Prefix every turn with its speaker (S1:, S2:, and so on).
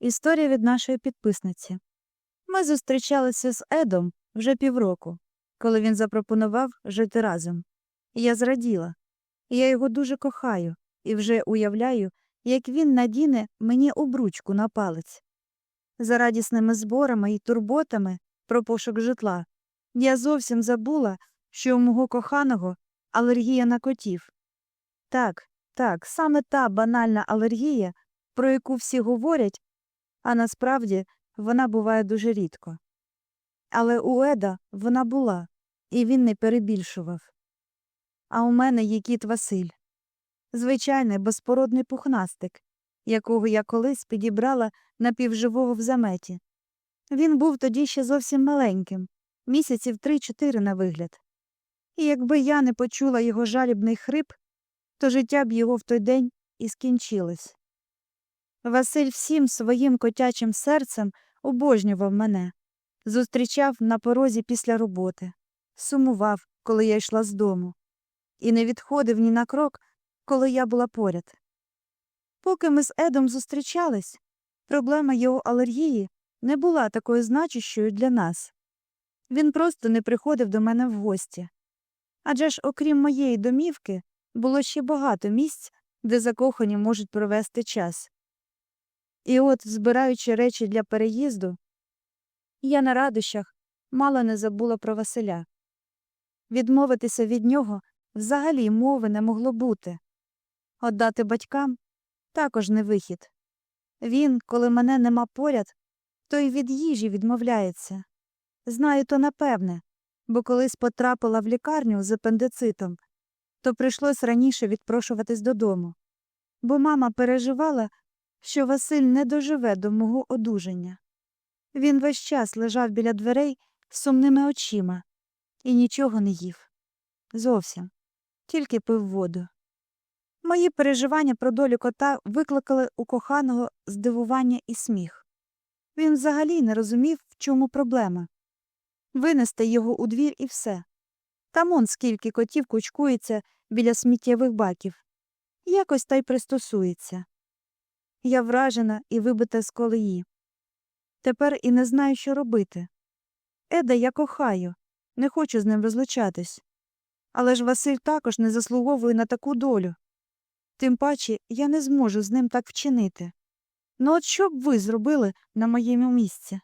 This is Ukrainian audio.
S1: Історія від нашої підписниці. Ми зустрічалися з Едом вже півроку, коли він запропонував жити разом. Я зраділа. Я його дуже кохаю і вже уявляю, як він надіне мені обручку на палець. За радісними зборами і турботами про пошук житла я зовсім забула, що у мого коханого алергія на котів. Так, так, саме та банальна алергія, про яку всі говорять, а насправді вона буває дуже рідко. Але у Еда вона була, і він не перебільшував. А у мене є кіт Василь. Звичайний безпородний пухнастик, якого я колись підібрала напівживого в заметі. Він був тоді ще зовсім маленьким, місяців три-чотири на вигляд. І якби я не почула його жалібний хрип, то життя б його в той день і скінчилось. Василь всім своїм котячим серцем обожнював мене, зустрічав на порозі після роботи, сумував, коли я йшла з дому, і не відходив ні на крок, коли я була поряд. Поки ми з Едом зустрічались, проблема його алергії не була такою значущою для нас. Він просто не приходив до мене в гості. Адже ж, окрім моєї домівки, було ще багато місць, де закохані можуть провести час. І от, збираючи речі для переїзду, я на радощах мало не забула про Василя. Відмовитися від нього взагалі мови не могло бути. Отдати батькам також не вихід. Він, коли мене нема поряд, то й від їжі відмовляється. Знаю то напевне, бо колись потрапила в лікарню з апендицитом, то прийшлось раніше відпрошуватись додому, бо мама переживала, що Василь не доживе до мого одужання. Він весь час лежав біля дверей з сумними очима і нічого не їв. Зовсім, тільки пив воду. Мої переживання про долю кота викликали у коханого здивування і сміх. Він взагалі не розумів, в чому проблема. Винести його у двір і все. Там он скільки котів кучкується біля сміттєвих баків. Якось та й пристосується. Я вражена і вибита з колеї. Тепер і не знаю, що робити. Еда я кохаю, не хочу з ним розлучатись. Але ж Василь також не заслуговує на таку долю. Тим паче я не зможу з ним так вчинити. Ну от що б ви зробили на моєму місці?